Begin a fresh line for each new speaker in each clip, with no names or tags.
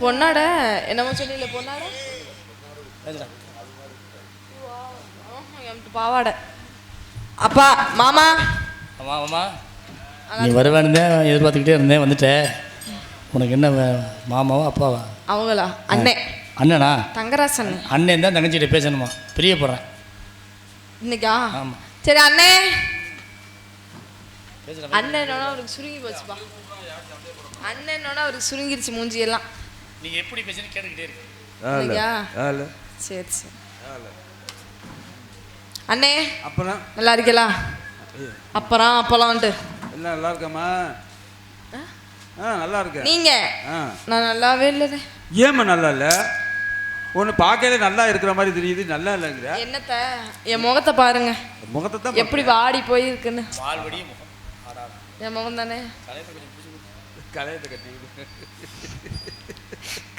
பொன்னாட? என்னமோ சொன்னீங்களே பொன்னாட? பாவாடை. அப்பா மாமா?
ஆமாம் ஆமாம் நீ வருவேன்னு தான் எதிர்பார்த்துக்கிட்டே இருந்தேன் வந்துட்டேன் உனக்கு என்ன மாமாவா அப்பாவா?
அவங்களா? அண்ணே.
அண்ணனா?
தங்கராஜ் அண்ணே
அண்ணன் தான் தங்கச்சிகிட்ட பேசணுமா? பிரியப்படுறேன்.
இன்னைக்கா?
ஆமாம்
சரி அண்ணே. அண்ணனோட அவருக்கு சுருங்கி போச்சுப்பா. அண்ணனோட அவருக்கு சுருங்கிருச்சு மூஞ்சி எல்லாம்
நீங்கள் எப்படி பேசுன்னு கேட்டுக்கிட்டே இருக்கு
சரி சரி. அண்ணே.
அப்புறம்
நல்லா இருக்கீங்களா? அப்புறம் அப்பலாம்ட்டு
எல்லாம் நல்லா இருக்கம்மா? ஆ? நல்லா இருக்கேன்.
நீங்க? நான் நல்லாவே இல்லைண்ணே.
ஏம்மா நல்லா இல்லை? ஒன்று பார்க்கல நல்லா இருக்கிற மாதிரி தெரியுது. நல்லா இல்லைங்கிற.
என்னத்த? என் முகத்தை பாருங்க.
முகத்தை தான்
எப்படி வாடி போயிருக்குன்னு.
பால்வடி முகம்.
என் முகம் தானே
கலையத்தை கட்டி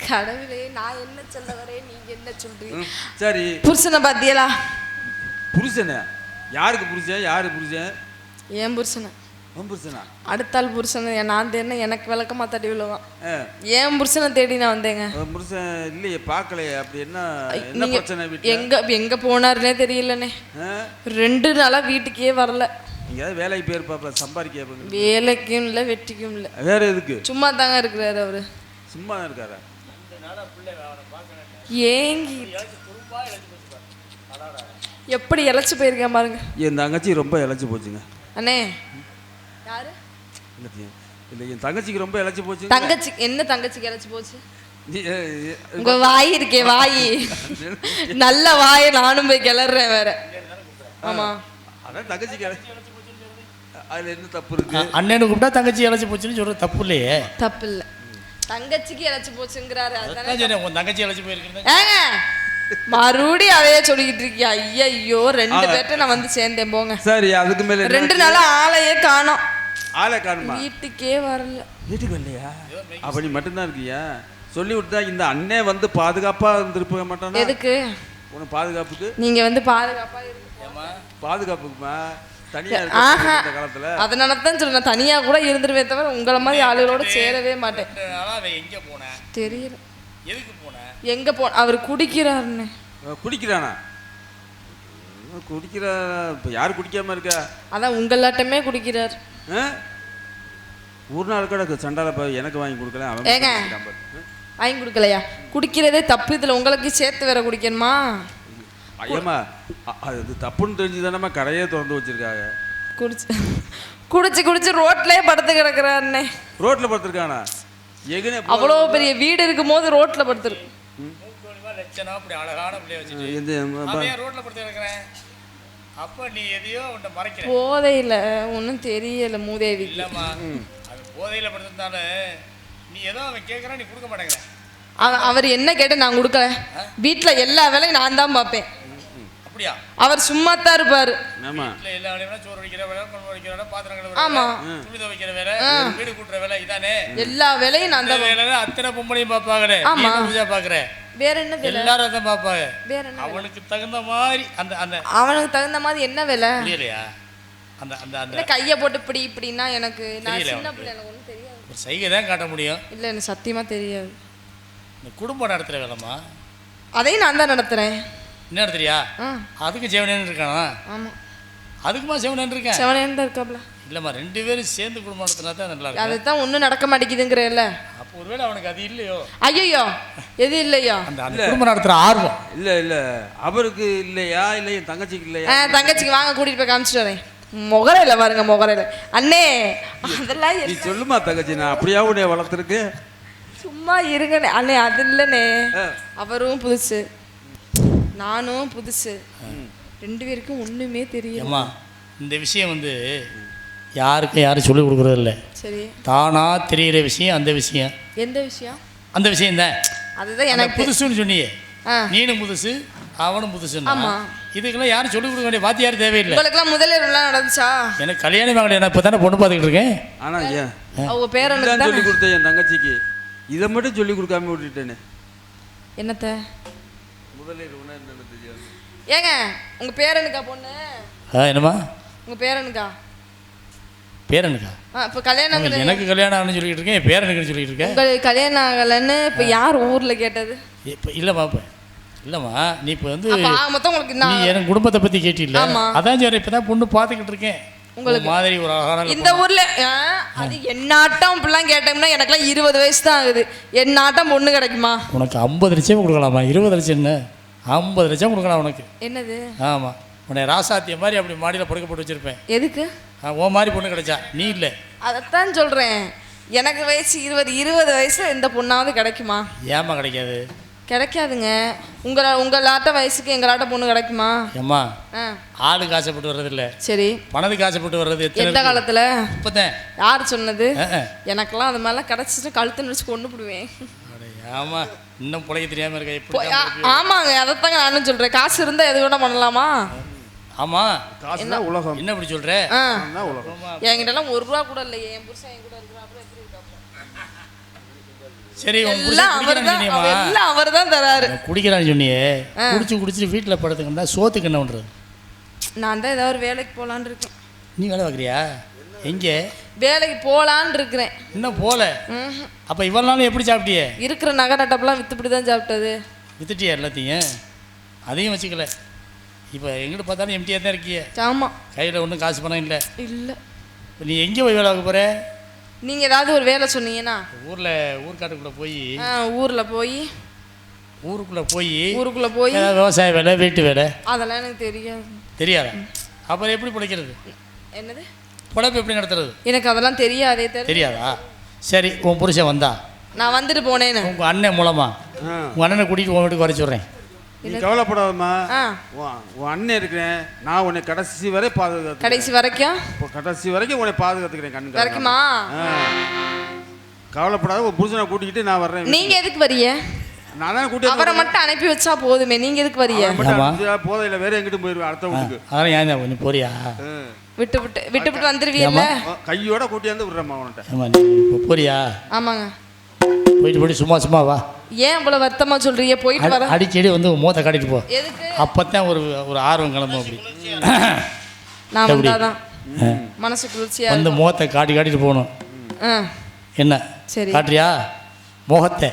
கடவுளே நான் என்ன சொல்ல வரேன் நீங்க என்ன சொல்றீங்க?
சரி.
புருஷனை பாத்தியலா?
புருஷனே? யாருக்கு புருஷன்? யாரு புருஷன்?
ஏன் புருஷனை.
உன் புருஷனா?
அடுத்தாள் புருஷனை. நான் தேடினா எனக்கு விளக்கமா தட்டி விழுவான். ஏன் புருஷனை தேடி நான் வந்தேங்க.
புருஷன் இல்லையே பார்க்கலையே. அப்படி என்ன என்ன பிரச்சனை
எங்க எங்க போனாருன்னே தெரியலண்ணே.
ஆ.
ரெண்டு நாளா வீட்டுக்கே வரல.
எங்கேயாவது வேலைக்கு போயிருப்பாப்ல சம்பாதிக்க.
வேலைக்கும் இல்லை வெட்டிக்கும் இல்லை.
வேற எதுக்கு?
சும்மா தாங்க இருக்கிறாரு அவரு.
சும்மா தான் இருக்காரா?
ஏங்கி. எப்படி இழைச்சு போயிருக்கேன் பாருங்க.
என் தங்கச்சி ரொம்ப இழைச்சி போச்சுங்க.
அண்ணே. யாரு?
இல்லை என் தங்கச்சிக்கு ரொம்ப இழைச்சி போச்சு
தங்கச்சி என்ன தங்கச்சிக்கு இழைச்சு போச்சு? உங்க வாய் இருக்கே வாய். நல்ல வாயை நானும் போய் கிளறேன் வேற. ஆமா.
அதான் தங்கச்சிக்கு இழைச்சி அதில் என்ன தப்பு இருக்கு?
அண்ணனு கூப்பிட்டா தங்கச்சி இழைச்சி போச்சுன்னு சொல்கிறது தப்பு இல்லையே.
தப்பு இல்ல. தங்கச்சிக்கு இழைச்சு போச்சுங்கிறாரு. அதானே
சொன்னேன் உன் தங்கச்சி இழைச்சி போயிருக்கிறது
ஏங்க மறுபடியும் அதையே சொல்லிக்கிட்டு இருக்கியா? ஐயோ ரெண்டு பேர்ட்ட நான் வந்து சேர்ந்தேன் போங்க.
சரி அதுக்கு மேல?
ரெண்டு நாளா ஆளையே காணோம்.
ஆளை காணுமா?
வீட்டுக்கே வரல.
வீட்டுக்கு வரலையா? அப்ப நீ மட்டும்தான் இருக்கியா? சொல்லி விட்டா இந்த அண்ணே வந்து பாதுகாப்பா இருந்திருப்ப மாட்டானா?
எதுக்கு?
உனக்கு பாதுகாப்புக்கு?
நீங்க வந்து பாதுகாப்பா இருக்கு
பாதுகாப்புக்குமா?
ஆஹா. அதனால தான் சொல்றேன் தனியா கூட இருந்துருவே தவிர உங்களை மாதிரி ஆளுகளோட சேரவே மாட்டேன்.
எங்கே போனேன்
தெரியல.
எதுக்கு போனேன்
எங்க போ அவர் குடிக்கிறாருன்னு.
குடிக்கிறானா? குடிக்கிற இப்ப யார் குடிக்காம இருக்கா?
அதான் உங்களாட்டமே குடிக்கிறார்?
ஒரு நாள் கூட சண்டால எனக்கு வாங்கி கொடுக்கல அவன்?
வாங்கி கொடுக்கலையா? குடிக்கிறதே தப்பு இதுல உங்களுக்கு சேர்த்து வேற குடிக்கணுமா?
ஐயம்மா அது தப்புன்னு தெரிஞ்சுதானம்மா கடையே திறந்து வச்சிருக்காங்க.
குடிச்சு குடிச்சு குடிச்சு ரோட்லயே படுத்து கிடக்குறாருண்ணே
ரோட்ல படுத்திருக்கானா? எங்கனே
அவ்வளோ பெரிய வீடு இருக்கும் போது ரோட்ல படுத்துருக்கு
லட்சணம் அப்படி அழகான பிள்ளைய வச்சுட்டு.
இந்த
அவன் ஏன் ரோட்ல படுத்து கிடக்குறேன்? அப்ப நீ எதையோ உன்ட்ட மறைக்கிற.
போதையில ஒன்றும் தெரியல மூதேவி.
இல்லம்மா அவன் போதையில படுத்திருந்தாலும் நீ ஏதோ அவன் கேட்கறான் நீ கொடுக்க மாட்டேங்கிற.
அவ- அவர் என்ன கேட்டு நான் கொடுக்கல? வீட்ல எல்லா வேலையும் நான் தான் பார்ப்பேன். அவர் சும்மா தான் இருப்பாரு.
ஆமா.
வீட்டுல எல்லா வேலையும் சோறு வைக்கிற வேலை குழம்பு வைக்கிற வேலை பாத்திரம்
ஆமா.
வேலை துணி துவைக்கிற வேலை வீடு கூட்டுற வேலை இதானே?
எல்லா வேலையும் நான் தான்
வேலை அத்தனை பொம்பளையும் பார்ப்பாங்களே நீ
ஆமா.
என்ன புதுசா பாக்குற
வேற என்ன வேலை?
எல்லாரும் அதான் பார்ப்பாங்க.
வேற என்ன
அவனுக்கு தகுந்த மாதிரி அந்த அந்த
அவனுக்கு தகுந்த மாதிரி என்ன வேலை?
புரியலையா? அந்த அந்த அந்த
கையை போட்டு இப்படி இப்படின்னா எனக்கு நான் சின்ன. பிள்ளை எனக்கு ஒன்றும் தெரியாது.
ஒரு சைகை தான் காட்ட முடியும்.
இல்லை எனக்கு சத்தியமா தெரியாது.
இந்த குடும்பம் நடத்துற வேலைம்மா.
அதையும் நான் தான் நடத்துறேன்.
என்ன
ஆ.
அதுக்கு செவனேன்னு இருக்கானா?
ஆமா.
அதுக்குமா செவனேன்னு இருக்கேன்
செவனேன்னு தான் இருக்காப்ல.
இல்லைம்மா ரெண்டு பேரும் சேர்ந்து குடும்பம் நடத்தினா தான் நல்லா இருக்கும்.
அதுதான் ஒன்றும் நடக்க மாட்டேங்குதுங்கிறல்ல.
அப்போ ஒருவேளை அவனுக்கு அது இல்லையோ?
ஐயோ எது இல்லையோ?
அந்த அந்த குடும்பம் நடத்துற ஆர்வம்.
இல்ல இல்ல. அவருக்கு இல்லையா? இல்ல என் தங்கச்சிக்கு இல்லையா?
தங்கச்சிக்கு வாங்க கூட்டிட்டு போய் காமிச்சிட்டு வரேன். முகரையில பாருங்க முகரையில. அண்ணே அதெல்லாம்
நீ சொல்லுமா தங்கச்சி நான் அப்படியா உன்னைய வளர்த்துருக்கு
சும்மா இருங்கண்ணே. அண்ணே அது இல்லைண்ணே. அவரும் புதுசு. நானும் புதுசு. ரெண்டு பேருக்கும் ஒண்ணுமே தெரியல.
ஏம்மா இந்த விஷயம் வந்து யாருக்கும் யாரும் சொல்லிக் கொடுக்குறது இல்லை.
சரி.
தானா தெரிகிற விஷயம் அந்த விஷயம்.
எந்த விஷயம்?
அந்த விஷயம் தான்
அதுதான் எனக்கு
புதுசுன்னு சொன்னியே.
ஆ.
நீனும் புதுசு அவனும் புதுசுன்னா. இதுக்கெல்லாம் யாரும் சொல்லிக் கொடுக்க வேண்டிய வாத்தியார் தேவையில்லை.
உங்களுக்குலாம் முதலிரவுலாம் நடந்துச்சா?
எனக்கு கல்யாணம் ஆகலை நான் இப்போ தானே பொண்ணு பார்த்துக்கிட்டு இருக்கேன்.
ஆனா ஏன்?
அவங்க தான்.
சொல்லி கொடுத்தேன் என் தங்கச்சிக்கு. இதை மட்டும் சொல்லி கொடுக்காம விட்டுட்டேனே.
என்னத்த?
முதலிரவுனா என்னன்னு தெரியாது.
ஏங்க உங்க பேரனுக்கா பொண்ணு?
ஆ என்னம்மா?
உங்க பேரனுக்கா
பேரனுக்கா
இப்போ கல்யாணம்
எனக்கு கல்யாணம் ஆகணும்னு சொல்லிட்டு இருக்கேன் என் பேரனுக்குன்னு சொல்லிட்டு இருக்கேன்?
உங்களுக்கு கல்யாணம் ஆகலைன்னு இப்போ யார் ஊர்ல கேட்டது?
இப்போ இல்லைம்மா இப்போ. இல்லைம்மா நீ இப்போ வந்து
மொத்தம் உங்களுக்கு
நீ எனக்கு குடும்பத்தை பற்றி கேட்டில்ல.
ஆமா.
அதான் சரி இப்போ தான் பொண்ணு பார்த்துக்கிட்டு இருக்கேன். உங்களுக்கு மாதிரி ஒரு அழகான
இந்த ஊர்ல அது என்னாட்டம் இப்படிலாம் கேட்டோம்னா எனக்கெல்லாம் இருபது வயசு தான் ஆகுது. என்னாட்டம் பொண்ணு கிடைக்குமா?
உனக்கு ஐம்பது லட்சம் கொடுக்கலாமா? இருபது லட்சம் என்ன? ஐம்பது லட்சம் கொடுக்கலாம் உனக்கு.
என்னது?
ஆமாம் உன்னை ராசாத்திய மாதிரி அப்படி மாடியில் படுக்க போட்டு வச்சுருப்பேன்.
எதுக்கு?
உன் மாதிரி பொண்ணு கிடைச்சா. நீ இல்லை.
அதைத்தான் சொல்றேன். எனக்கு வயசு இருபது இருபது வயசுல எந்த பொண்ணாவது கிடைக்குமா?
ஏமா கிடைக்காது?
கிடைக்காதுங்க. உங்கள உங்களாட்ட வயசுக்கு எங்களாட்ட பொண்ணு கிடைக்குமா?
ஏம்மா
ஆ.
ஆளுக்கு ஆசைப்பட்டு வர்றதில்ல.
சரி.
பணத்துக்கு ஆசைப்பட்டு வர்றது
எந்த காலத்துல?
இப்போதான்.
யார் சொன்னது. எனக்கெல்லாம் அது மாதிரிலாம் கிடச்சிட்டு கழுத்து நினச்சி கொண்டு போடுவேன்.
ஆமா. இன்னும் பிழைக்க தெரியாமல் இருக்க?
ஆமாங்க. அதைத்தாங்க நானும் சொல்றேன். காசு இருந்தா எது வேணா பண்ணலாமா?
ஆமாம்
காசு உலகம்.
என்ன இப்படி
தான் உலகம்.
என்கிட்டலாம் ஒரு ரூபா கூட இல்லையே. என் புருஷன் என் கூட இருக்கிறாப்புல?
சரி
எல்லாம் அவர் தான் எல்லாம் அவர் தான் தராரு
குடிக்கிறான்னு சொன்னியே. குடிச்சு குடிச்சிட்டு வீட்டில் படுத்துக்கண்டா சோத்துக்கு என்ன பண்ணுறது
நான் தான் ஏதாவது ஒரு வேலைக்கு போகலான்னு இருக்கேன்.
நீ வேலை பார்க்குறியா? எங்கே?
வேலைக்கு போகலான்னு இருக்கிறேன்.
இன்னும்
ம்ஹும்.
அப்போ இவ்வளோ நாள் எப்படி சாப்பிட்டியே?
இருக்கிற நகை நட்டப்பெல்லாம் வித்துப்பிட்டு தான் சாப்பிட்டது.
வித்துட்டியா எல்லாத்தையும்? அதையும் வச்சுக்கல. இப்போ எங்கிட்ட பார்த்தாலும் எம்டியாக தான் இருக்கியே.
ஆமா.
கையில் ஒன்றும் காசு பணம் இல்லை.
இல்லை.
நீ எங்கே போய் வேலை பார்க்க போகிற
நீங்க ஏதாவது ஒரு வேலை சொன்னீங்கன்னா
ஊரில் ஊர்க்காட்டுக்குள்ளே போய்
ஊர்ல போய்
ஊருக்குள்ளே போய்
ஊருக்குள்ள போய்
விவசாய வேலை வீட்டு வேலை.
அதெல்லாம் எனக்கு தெரியாது.
தெரியாதா? அப்புறம் எப்படி பிழைக்கிறது?
என்னது?
பிழைப்பு எப்படி நடத்துறது?
எனக்கு அதெல்லாம் தெரியாதே
தெரியாதா? சரி உன் புருஷன் வந்தா.
நான் வந்துட்டு போனேன்னு.
உங்கள் அண்ணன் மூலமா.
ஆ.
உங்கள் அண்ணனை கூட்டிகிட்டு உன் வீட்டுக்கு வர சொல்கிறேன்
நீ கவலைப்படாதம்மா.
ஆ.
உன் உன் அண்ணன் இருக்கிறேன். நான் உன்னை கடைசி வரை பாதுகாத்து
கடைசி வரைக்கும்?
இப்போ கடைசி வரைக்கும் உன்னை பாதுகாத்துக்கிறேன் கண்ணு
வரைக்குமா?
கவலைப்படாத உன் புருஷனை கூட்டிக்கிட்டு நான் வர்றேன்
நீங்க எதுக்கு வரீங்க
நான் தான் கூட்டி
அவரை மட்டும் அனுப்பி வச்சா போதுமே. நீங்க எதுக்கு வரீங்க
ஆமா.
போதையில வேற எங்கிட்டும் போயிருவேன் அடுத்த வீட்டுக்கு.
அதெல்லாம் ஏன் கொஞ்சம் போறியா.
விட்டு விட்டு விட்டு விட்டு வந்துருவீல்ல
கையோட கூட்டியாந்து விடுறேம்மா உன்கிட்ட.
போறியா?
ஆமாங்க.
போயிட்டு போயிட்டு சும்மா சும்மா வா.
ஏன் இவ்வளவு வருத்தமா சொல்றீங்க? போயிட்டு வர
அடிக்கடி வந்து மூத்த காட்டிட்டு போ.
எதுக்கு?
அப்போ தான் ஒரு ஒரு ஆர்வம் கிளம்பும் அப்படி.
நான்? வந்தாதான். மனசு குளிர்ச்சியா
வந்து முகத்தை காட்டி காட்டிட்டு போகணும். என்ன?
சரி.
காட்டுறியா? முகத்தை.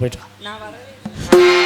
போயிட்டு
நான் வரவே